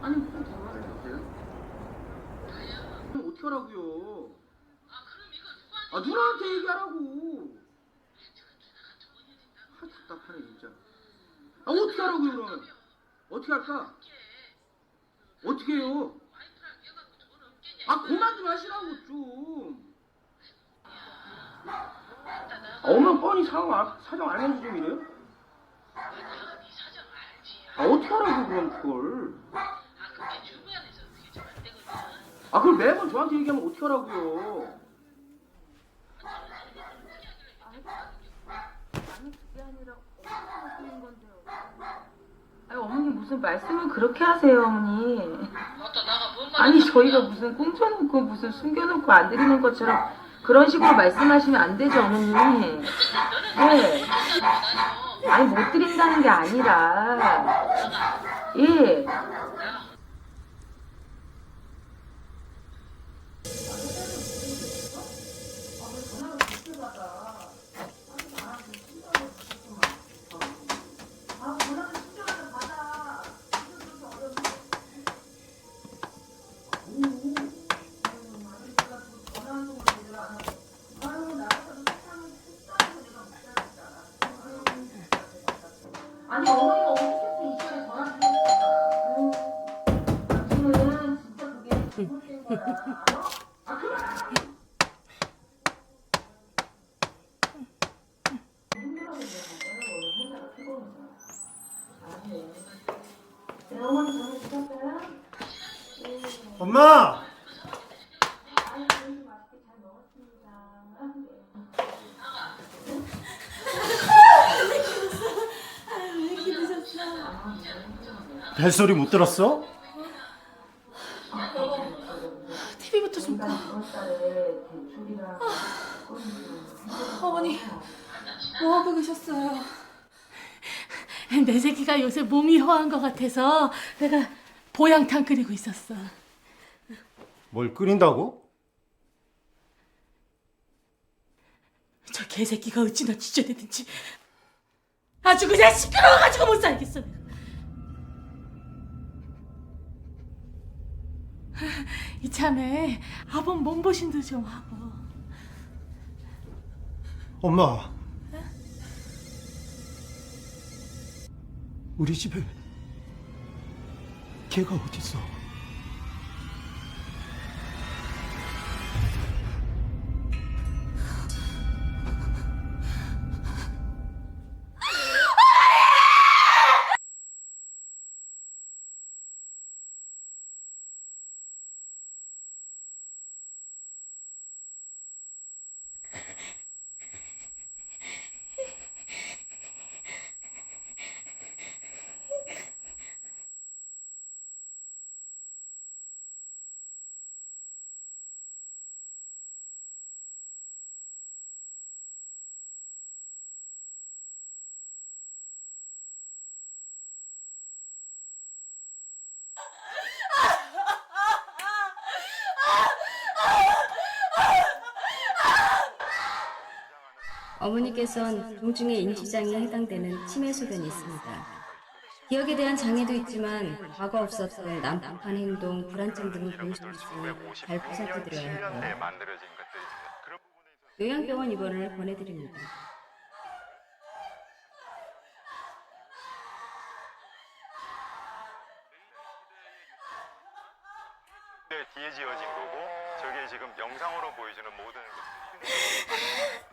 아니 무슨 대화를 하세요? 그럼 어떻게 하라고요? 아 누나한테 얘기하라고. 아 답답하네 진짜. 아 어떻게 하라고요 그러면? 어떻게 할까? 어떻게 해요? 아 그만 좀 하시라고 좀. 아, 오면 뻔히 사정 알면서 좀 이래요? 아 어떻게 하라고 그럼 그걸? 아 그걸 매번 저한테 얘기하면 어떻게 하라고요? 아니 그게 아니라 어머니가 쓰는 건데요. 아니 어머니 무슨 말씀을 그렇게 하세요 어머니. 아니 저희가 무슨 꽁쳐놓고 무슨 숨겨놓고 안 드리는 것처럼 그런 식으로 말씀하시면 안 되죠 어머니. 네. 아니 못 드린다는 게 아니라 예. 아니 어머니가 어떻게 이 시간에 전화? 당신은 진짜 그게 잘못된. 힘들어서 그래요. 혼자가 피곤해서. 아니. 네, 어머니 전화 주셨어요? 엄마! 아니, 저희도 맛있게 잘 먹었습니다. 벨소리 못 들었어? TV부터 좀 꺼. 어머니, 뭐 하고 계셨어요? 내 새끼가 요새 몸이 허한 것 같아서 내가 보양탕 끓이고 있었어. 뭘 끓인다고? 저 개새끼가 어찌나 지저대든지 아주 그냥 시끄러워가지고 못 살겠어. 내가. 이참에 아범 몸보신도 좀 하고. 엄마. 우리 집에 걔가 어딨어? 어머니께선 동중의 인지장애에 해당되는 치매 소견이 있습니다. 기억에 대한 장애도 있지만 과거 없었던 난폭한 행동, 불안증 등을 보일 수 있으니 잘 보살펴드려야 있어서 요양병원 입원을 권해드립니다. 뒤에 지어진 거고 저게 지금 영상으로 보여주는 모든 것들이